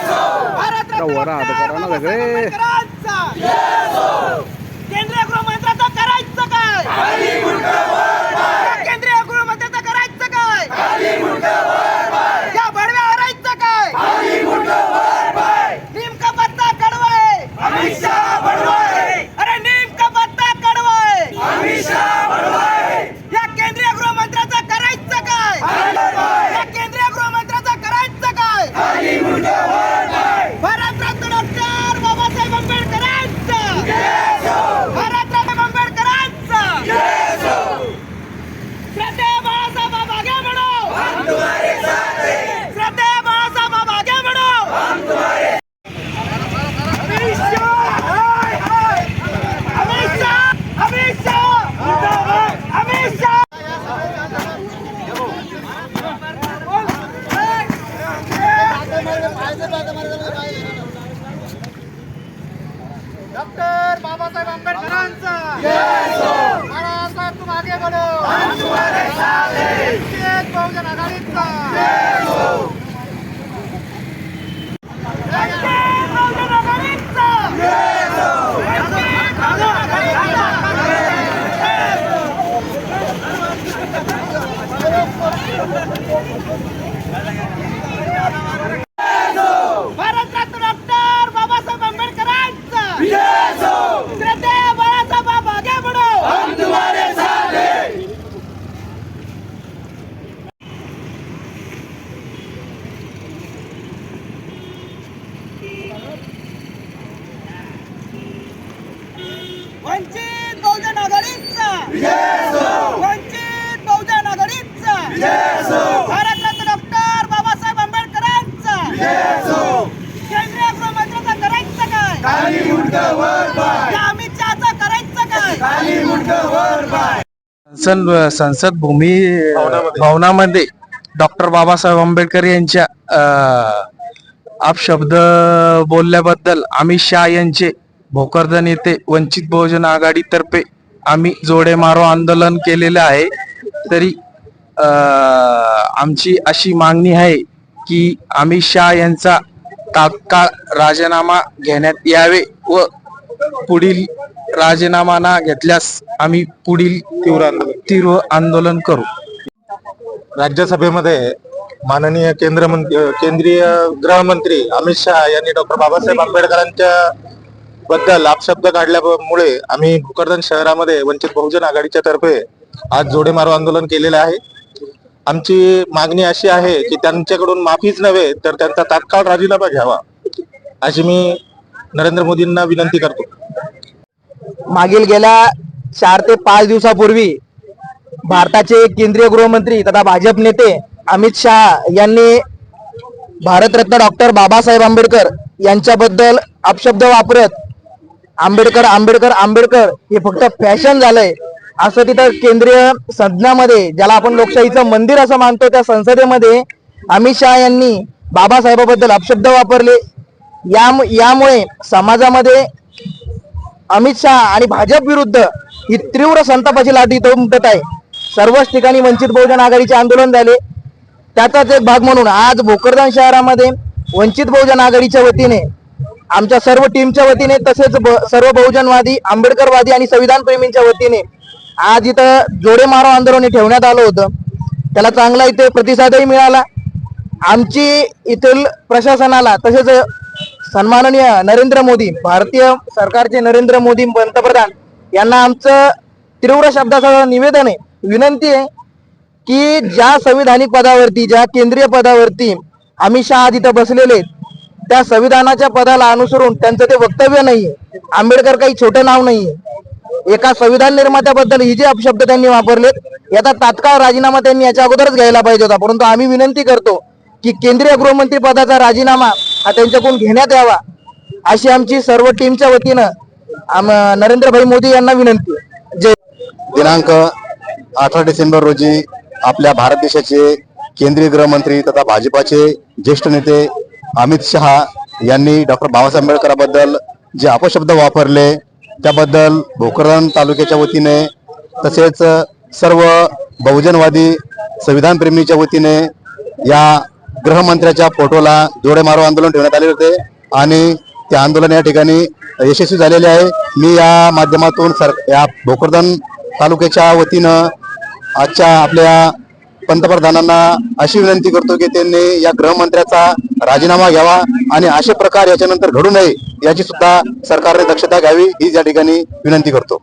वरा आता करा ना सगळे. केंद्रीय गृहमंत्र्याचं करायचं काय? केंद्रीय गृहमंत्र्याचं करायचं काय या बडव्या हरायचं काय नेमका पत्ता कडवा आहे अरे नेमका पत्ता कडवा आहे या केंद्रीय गृहमंत्र्याचं करायचं काय या केंद्रीय गृहमंत्र्याचं करायचं काय भारतरत्न डॉक्टर बाबासाहेब आंबेडकरांचं भारतरत्न आंबेडकरांचं श्रद्धेय बाळासाहेब आगे बढ़ो श्रद्धेय बाळासाहेब आगे बढ़ो अमित शाह हाय, हाय. अमित शाह अमित शाह अमित शाह डॉक्टर बाबासाहेब आंबेडकरांचा बाळासाहेब तुम आगे बढ़ो एक बहुजन आघाडीचा एक बहुजन आघाडीचा एक बहुजन आघाडीचा. भारतरत्न डॉक्टर बाबासाहेब आंबेडकरांचा श्रद्धेय बाळासाहेब आगे बढ़ो वंचित बहुजन आघाडीचा. वंचित बहुजन आघाडीचा. भारतरत्न डॉक्टर बाबासाहेब आंबेडकरांचा. केंद्रीय गृहमंत्र्याचं करायचं काय? या अमित शहाचं करायचं काय? संसद संसद भूमी भवनामध्ये. डॉक्टर बाबासाहेब आंबेडकर यांच्या अपशब्द बोलल्याबद्दल अमित शहा यांचे भोकरदन येथे वंचित बहुजन आघाडीतर्फे आम्ही जोडे मारो आंदोलन केलेले आहे. तरी आमची अशी मागणी आहे की अमित शहा यांचा तात्काळ राजीनामा घेण्यात यावे व पुढील राजीनामा ना घेतल्यास आम्ही पुढील तीव्र आंदोलन तीव्र आंदोलन करू. राज्यसभेमध्ये माननीय केंद्र केंद्रीय गृहमंत्री अमित शहा यांनी डॉक्टर बाबासाहेब आंबेडकरांच्या बद्दल अपशब्द काढल्यामुळे आम्ही भोकरदन शहरामध्ये वंचित बहुजन आघाडीच्या तर्फे आज जोडे मारो आंदोलन केलेले आहे. आमची मागणी अशी आहे की त्यांच्याकडून माफीच नव्हे तर त्यांचा तात्काळ राजीनामा घ्यावा अशी मी नरेंद्र मोदींना विनंती करतो. मागील गेल्या चार ते पाच दिवसापूर्वी भारताचे केंद्रीय गृहमंत्री तथा भाजप नेते अमित शहा यांनी भारतरत्न डॉक्टर बाबासाहेब आंबेडकर यांच्याबद्दल अपशब्द वापरत आंबेडकर आंबेडकर आंबेडकर हे फक्त फॅशन झालंय. असं तिथं केंद्रीय संज्ञामध्ये ज्याला आपण लोकशाहीचं मंदिर असं मानतो त्या संसदेमध्ये अमित शहा यांनी बाबासाहेबाबद्दल अपशब्द वापरले. या यामुळे समाजामध्ये अमित शहा आणि भाजप विरुद्ध ही तीव्र संतापाची लाट इथं उमटत आहे. सर्वच ठिकाणी वंचित बहुजन आघाडीचे आंदोलन झाले. त्याचाच एक भाग म्हणून आज भोकरदान शहरामध्ये वंचित बहुजन आघाडीच्या वतीने आमच्या सर्व टीमच्या वतीने तसेच ब- सर्व बहुजनवादी आंबेडकरवादी आणि संविधान प्रेमींच्या वतीने आज इथं जोडे मारो आंदोलन ठेवण्यात आलं होतं. त्याला चांगला इथे प्रतिसादही मिळाला. आमची येथील प्रशासनाला तसेच सन्माननीय नरेंद्र मोदी भारतीय सरकारचे नरेंद्र मोदी पंतप्रधान यांना आमचं तीव्र शब्दाचं निवेदन आहे विनंती आहे की ज्या संविधानिक पदावरती ज्या केंद्रीय पदावरती अमित शहा तिथं बसलेले आहेत, त्या संविधानाच्या पदाला अनुसरून त्यांचं ते वक्तव्य नाहीये. आंबेडकर काही छोटं नाव नाहीये. एका संविधान निर्मात्याबद्दल ही जे अपशब्द त्यांनी वापरलेत याचा तात्काळ राजीनामा त्यांनी याच्या अगोदरच घ्यायला पाहिजे होता. परंतु आम्ही विनंती करतो की केंद्रीय गृहमंत्री पदाचा राजीनामा हा त्यांच्याकडून घेण्यात यावा अशी आमची सर्व टीमच्या वतीनं नरेंद्रभाई मोदी यांना विनंती जय दिनांक अठरा डिसेंबर रोजी आपल्या भारत देशाचे केंद्रीय गृहमंत्री तथा भाजपाचे ज्येष्ठ नेते अमित शहा यांनी डॉक्टर बाबासाहेब आंबेडकराबद्दल जे अपशब्द वापरले त्याबद्दल भोकरदन तालुक्याच्या वतीने तसेच सर्व बहुजनवादी संविधानप्रेमीच्या वतीने या गृहमंत्र्याच्या फोटोला जोडे मारो आंदोलन ठेवण्यात आले होते आणि ते आंदोलन या ठिकाणी यशस्वी झालेले आहे. मी या माध्यमातून सर या भोकरदन तालुक्याच्या वतीनं आजच्या आपल्या पंतप्रधानांना अशी विनंती करतो की त्यांनी या गृहमंत्र्याचा राजीनामा घ्यावा आणि असे प्रकार याच्यानंतर घडू नये याची सुद्धा सरकारने दक्षता घ्यावी. ही या ठिकाणी विनंती करतो.